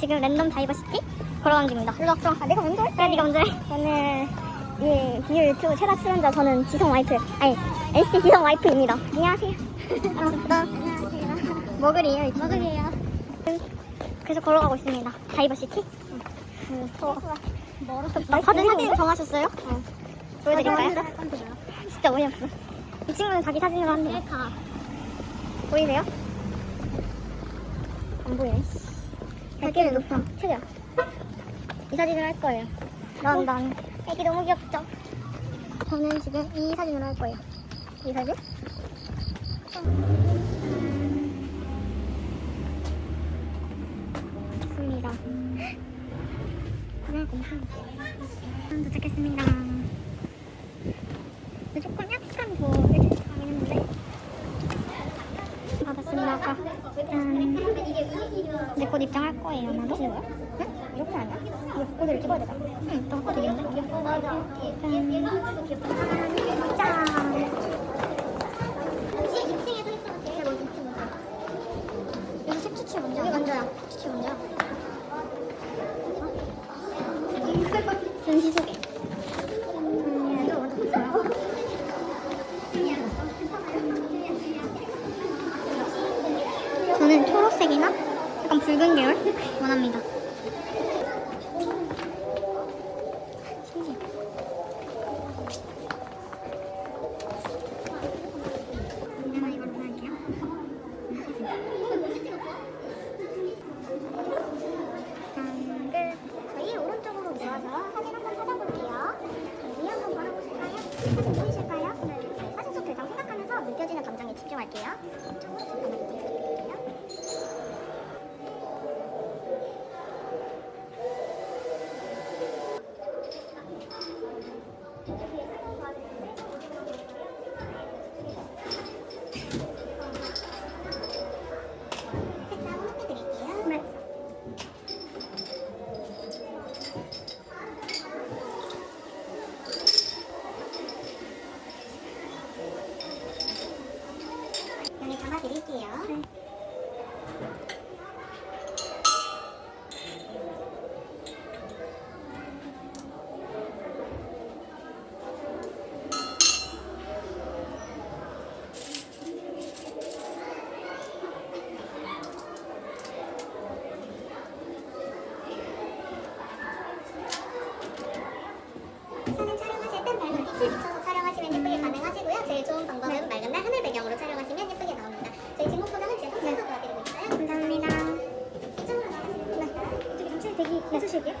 지금 랜덤 다이버시티 걸어가는 중입니다. 일로 왔죠? 아, 내가 먼저 해? 그래, 네가 먼저 해. 저는 이 비유 유튜브 최다 출연자 저는 지성 와이프, 아니 NCT 지성 와이프입니다. 안녕하세요. 반갑습니다. 안녕하세요. 머글이에요, 이제. 머글이에요. 그래서 걸어가고 있습니다. 다이버시티. 음, 더. 멀어서 다들 사진 정하셨어요? 어. 보여드릴까요? 진짜 어이없어. 이 친구는 자기 사진으로 한대요. 보이세요? 안 보이네. 발길이 높아. 최대야. 이 사진을 할 거예요. 난, 난. 애기 너무 귀엽죠? 저는 지금 이 사진으로 할 거예요. 이 사진? 좋습니다. 하나, 공항. 도착했습니다. 조금 약간 더 일찍 가긴 했는데. 받았습니다. 아까. 짠. 이제 곧 입장할 거예요. 거야? 응? 이렇게 아니야? 이거 코드를 찍어야 되잖아. 응, 또 갖고 되겠는데? 짠. 짠. 해주실게요.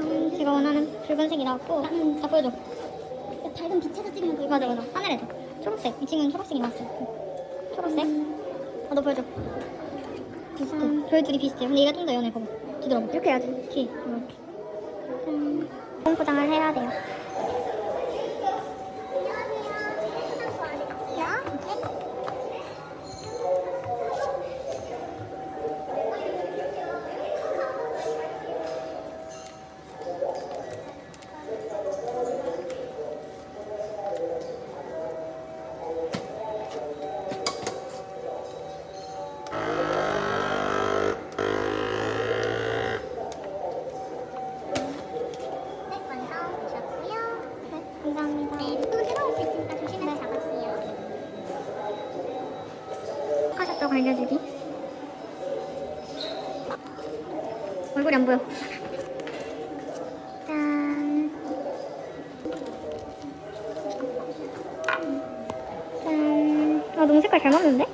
음, 제가 원하는 붉은색이 나왔고 음, 다 보여줘. 밝은 빛에서 찍는 거 맞아 맞아. 하늘에서. 초록색. 이 친구는 초록색이 나왔어. 응. 초록색? 아, 너 보여줘. 비슷해. 저희 둘이 비슷해요. 근데 얘가 좀 더 연해 봐봐. 뒤돌아봐 이렇게 해야지. 뒤 이렇게 음, 폰 포장을 해야 돼요 알려주기. 얼굴이 안 보여. 짠. 짠. 아, 너무 색깔 잘 맞는데?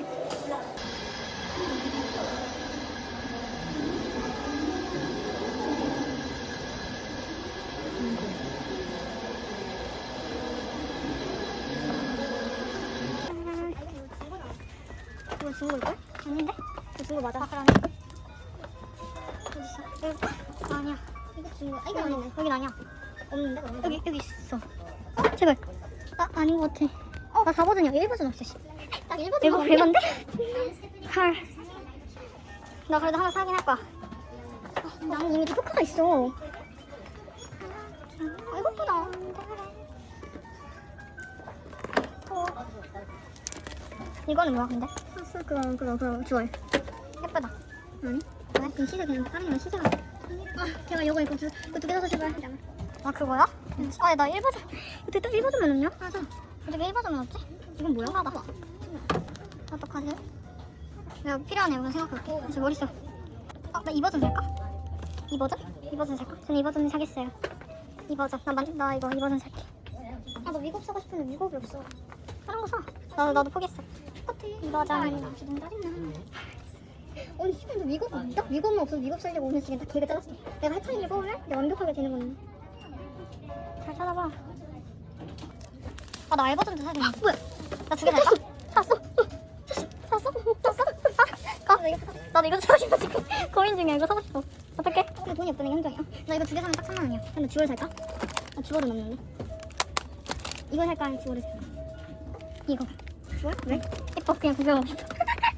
제발. 아, 아닌 것 같아. 어, 나 4버전이야. 1버전 없어, 씨. 딱 1버전. 이거 1번데? 헐. 나 그래도 하나 사긴 할 거야. 아, 나는 이미 포카가 있어. 아, 이것보다. 어. 이거는 뭐야, 근데? 써 그거 그거 그거 주얼 예쁘다 아니 왜? 이 시세 그냥 다른 거 시세가 아 제가 이거 이거 두, 이거 두개 사서 제발 아 그거야? 아 나 1버전 이거 또 1버전면은요? 맞아 어떻게 1버전면 없지? 이건 뭐야? 하다 어떡하지? 내가 필요한 애가 생각할게 제 머릿속 아, 나 2버전 살까? 2버전? 2버전 살까? 저는 2버전 사겠어요 2버전 나, 만, 나 이거 2버전 살게 아, 나 위곡 사고 싶은데 위곡이 없어 다른 거 사. 나, 나도 포기했어 똑같아 2버전 너무 짜증나 아니 시간도 위곡 없다? 위곡만 없어서 위곡 살려고 오늘 지금 다 계획을 짜놨어 내가 뽑으면 내가 완벽하게 되는 건데 잘 찾아봐. 아 나 알버전도 사야 되네. 뭐야? 나 두개 살까? 샀어. 샀어? 샀어? 아, 나 이거 사- 나도 이거 사고 싶어 지금. 고민 중이야. 이거 사고 싶어. 어떡해? 근데 돈이 게 현정이야 나 이거 두 개 사면 딱 3만 원이야. 근데 주얼 살까? 나 주얼은 없는데. 이거 살까? 아니면 주얼을 살까? 이거. 주얼? 왜? 예뻐. 그냥 구경하고 싶어.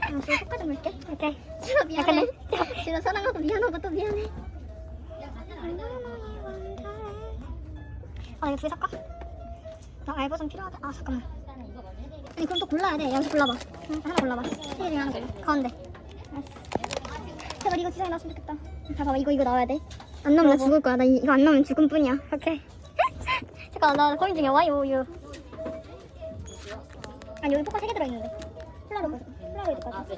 아 주얼 끝까지 볼게. 오케이. 진아 미안해. 진아 사랑하고 미안하고 또 미안해 아 이거 두 개 살까? 나 알버전 필요하다. 아 잠깐만. 아니 그럼 또 골라야 돼. 여기서 골라봐. 응, 하나 골라봐. 세개 중에 하나 골라. 가운데. 알았어. 제발 이거 디자인 나왔으면 좋겠다. 자 봐봐 이거 이거 나와야 돼안 나오면 나 죽을 거야. 나 이, 이거 안 나오면 죽을 뿐이야. 오케이. 잠깐 나 고민 중이야. 와이오유 아니 여기 포카 3개 들어있는데. 폴라로이드 폴라로이드까지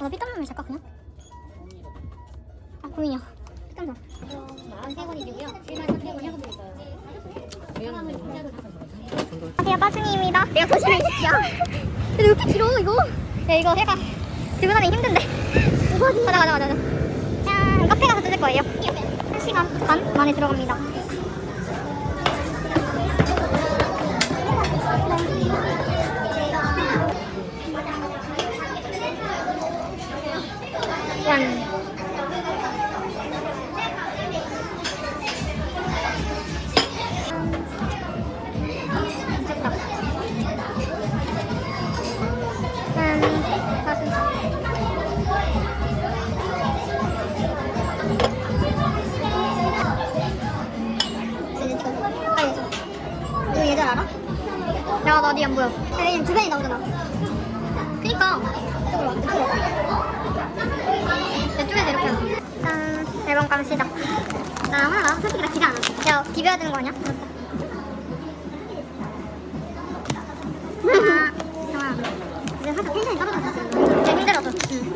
아. 삐땀 나면 잠깐 그냥? 아 고민이야. 삐땀 나 43원이고요. 1만 300원 하고 드릴까요. 안녕하세요 빠승이입니다. 내가 거실에 있을게요. 근데 왜 이렇게 길어 이거? 야 이거 약간 들고 다니기 힘든데. 가자 가자 가자 가자. 짠 카페 가서 뜯을 거예요. 1시간 반 만에 들어갑니다. 짠 비벼야 되는 거 아니야? 아. 이제 살짝 텐션이 떨어졌어. 내가 힘들어서. 응.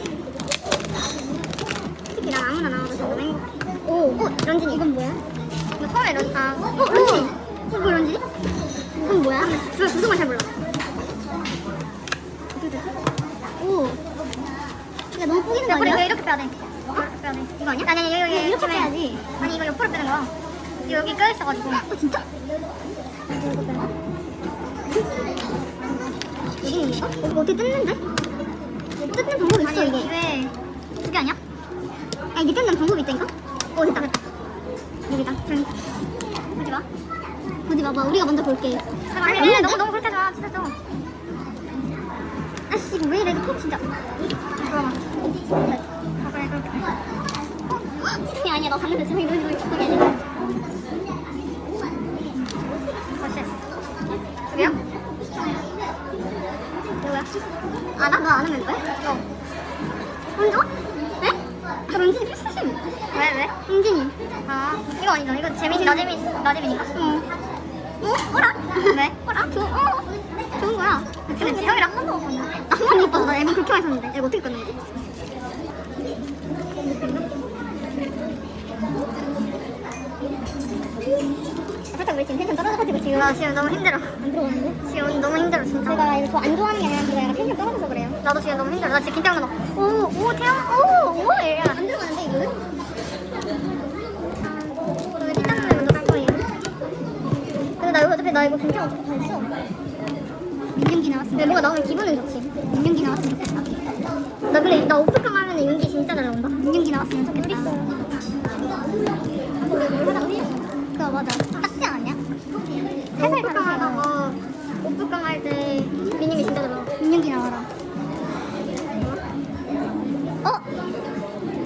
솔직히 난 아무나 나와도 너무 행복해. 오, 어, 런쥔 이건 뭐야? 이거 처음에 런, 아, 어, 런쥔. 어, 뭐 런쥔이? 이건 뭐야? 저 무슨 말잘 몰라. 오. 야, 너무 뿌기는 거 아니야? 이거 이렇게 빼야 돼. 이렇게 빼야 돼. 이거 아니야? 아니, 아니, 여기, 여기 이렇게 빼야지. 아니, 이거 옆으로 빼는 거야. 이거 여기 껴있어가지고. 어, 진짜? 여기? 어, 어떻게 뜯는데? 뜯는 방법이 있어, 이게. 왜? 그게 아니야? 아니, 이게 뜯는 방법이 있다니까? 어, 됐다, 됐다. 여기다. 응. 보지 마. 보지 마, 봐. 우리가 먼저 볼게. 아니, 아니, 너무, 너무 그렇게 하지 마. 진짜 좀. 아씨, 이거 왜 이래, 이거 진짜. 근데 지성이랑 한번 봤나? 나한 번 봤어. 나 앨범 그렇게 많이 샀는데. 이거 어떻게 끊는 거지? 살짝 우리 지금 텐션 떨어져가지고 지금 나 지금 너무 힘들어 안 들어오는데? 지금 너무 힘들어 진짜 제가 이거 저안 좋아하는 게 아니라 제가 약간 텐션 떨어져서 그래요 나도 지금 너무 힘들어 나 지금 긴장된다 오오 태양 오오 이래 안 들어가는데 이거는? 먼저 갈 거예요 근데 나 이거 어차피 나 이거 어차피 다 했어 민윤기 나왔으면 뭐가 나오면 기분은 좋지 민윤기 나왔으면 좋겠다 나 그래 나 오프강 하면 윤기 진짜 잘 나온다 민윤기 나왔으면 좋겠다 그거 맞아. 딱지 않았냐? 살살 다르다가 오프강 할때 민영이 진짜 들어. 민영이 나와라. 어?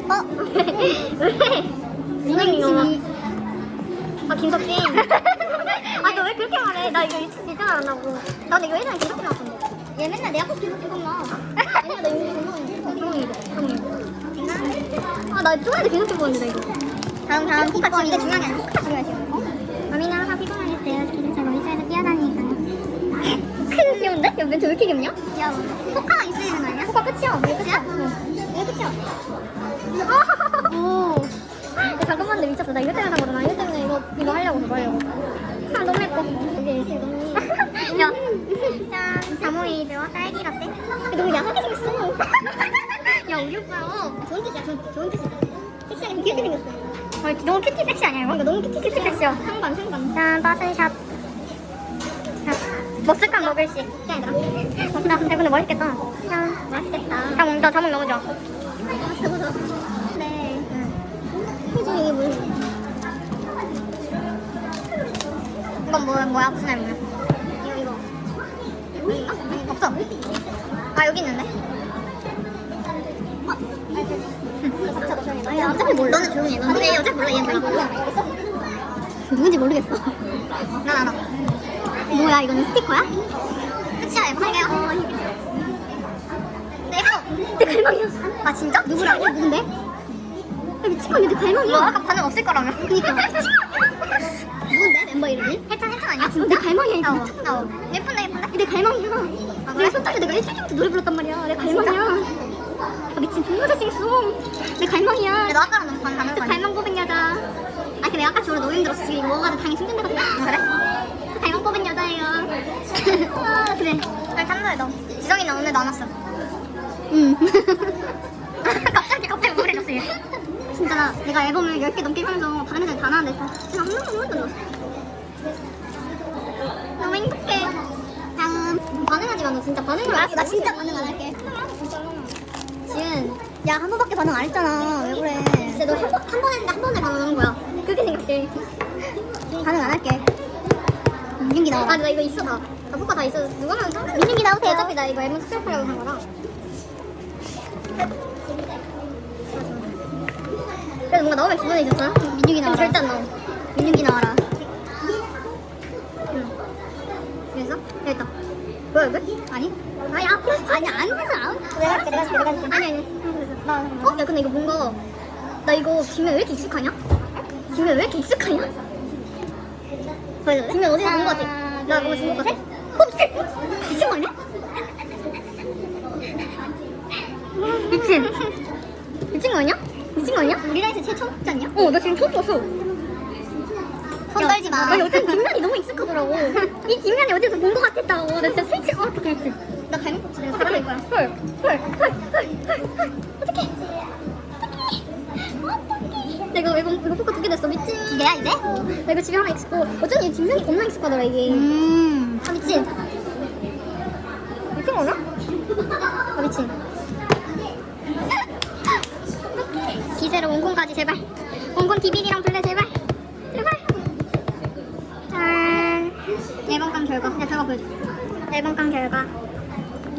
어? 왜? 민영이 나와. 아 김석진. 아너왜 그렇게 말해? 나 이거 진짜 안 하고. 나 근데 이거 예전에 김석진 나왔었는데. 얘 맨날 내 앞에 계속 계속 나. 아니야, 나. 건강해, 건강해. 아, 나 쪼아도 계속 계속 보는데, 이거. 다음, 다음. 코카 지금 이게 중요한 게 아니야. 코카 중요하지. 어? 마미는 항상 피곤하겠어요. 기름차 놀이터에서 뛰어다니니까요. 크, 귀여운데? 야, 멘트 왜 이렇게 귀엽냐? 귀여워. 코카가 있어야 되는 거 아니야? 코카 끝이야. 왜 끝이야? 응. 왜 끝이야? 오. 잠깐만, 근데 미쳤어. 나 이거 때문에 산 거잖아. 이거 때문에 이거, 이거 하려고, 저거 하려고. 야. 짠. 자모이드와 딸기 라떼. 너무 야하게 생겼어. 야, 우리 오빠. 좋은 뜻이야, 좋은, 좋은 뜻이야. 섹시하게 귀엽게 생겼어. 아, 너무 큐티 섹시 아니야, 이거? 너무 큐티 섹시 섹시야. 상반, 상반. 짠, 빠순샵. 먹을까 먹을씩. 야, 얘들아. 나 근데 맛있겠다. 짠. 맛있겠다. 자몽, 나 자몽 너무 좋아. 네. 응. 이게 뭐야? 이건 뭐, 뭐야? 무슨 알모야? 이거, 이거. 여기인가? 아니, 없어. 아, 여기 있는데? 아, 야, 어차피 몰라. 너는 조용히 해. 너는 얘 어차피 몰라. 얘는 몰라. 누군지 모르겠어. 난 알아. 뭐야, 이거는 스티커야? 끝이야, 이거 한 개야. 내가 내 갈망이야. 아, 진짜? 누구랑? 누군데? 야, 미친 거 아니야, 내 갈망이야. 너 아까 반응 없을 거라며. 그니까. 누군데? 멤버 이름이? 혜찬 아니야? 아, 내 갈망이야, 이거. 어, 어. 예쁜데, 예쁜데? 내 갈망이야. 아, 그래? 손 딸때 내가 일주일 전부터 노래 불렀단 말이야. 내 갈망이야. 아, 미친 존나 잘생겼어. 내 갈망이야. 너 아까랑 너무 반 다른 거 아니야? 갈망 뽑은 여자. 아, 근데 아까 저를 너무 힘들었어. 지금 먹어가지고 당이 숨긴다고. 그래? 갈망 뽑은 여자예요. 아, 그래. 나 탐나해, 너. 지성이 나 오늘 안 왔어. 응. 갑자기, 갑자기 우울해졌어, 얘. 진짜 나, 내가 앨범을 10개 넘게 하면서 다른 애들 다 나왔는데 진짜 한 명도 못 들었어. 행복해. 다음 반응하지 마. 너 진짜 반응을 안 해. 나 진짜 반응 안 할게. 지은, 야 한 번밖에 반응 안 했잖아. 왜 그래? 진짜 너 한 번 한 번 했는데 한 번에 반응하는 거야. 그렇게 생각해. 반응 안 할게. 민윤기 나와. 아, 나 이거 있어 다. 나 포카 다 있어. 누가 나왔어? 민윤기 나오세요. 어차피 나 이거 앨범 스페어하려고 한 거라. 그래도 뭔가 나오면 기분이 좋잖아? 민윤기 나와라. 절대 안 나와. 민윤기 나와라. 응. 그래서? 여기 있다. 뭐야, 이거? 아니? 아니, 앞에 아니, 안 돼서. 내가 할게, 내가 내가 할게. 아니, 아니. 나, 어? 야, 근데 이거 뭔가, 나 이거 뒷면 왜 이렇게 익숙하냐? 뒷면 왜 이렇게 익숙하냐? 보여줄래? 뒷면 어디서 본거 같아? 나 그거 준거 같아? 어, 미친! 미친 거 아니야? 미친. 미친 거 아니야? 미친 거 아니야? 우리나라에서 최초 먹지 않냐? 어, 나 지금 처음 봤어. 손 떨지 마. 아니, 어쨌든 뒷면이 너무 익숙하더라고. 이 뒷면이 어디서 본 것 같았다고. 나 진짜 슬칠 것 같아, 그렇지. 나 갈면 꽂지. 내가 사람일 거야. 헐, 헐, 헐, 헐, 헐, 헐. 어떡해. 어떡해. 어떡해. 내가 이거, 이거 포카 두개 됐어. 미친. 두 개야, 이제? 나 이거 집에 하나 있고. 어쩐지 이 뒷면이 겁나 익숙하더라, 이게. 음. 아, 미친. 미친 거냐? 아, 미친. 기세로 원콘까지 제발. 원콘 DVD랑 블레. 제발. 결과. 야, 결과 보여줘. 앨범깡 결과.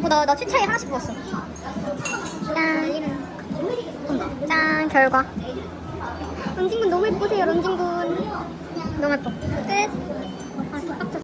어, 나, 나 최차에 하나씩 부었어. 짠. 짠, 결과. 런진군 너무 예쁘세요, 런진군. 너무 예뻐. 끝.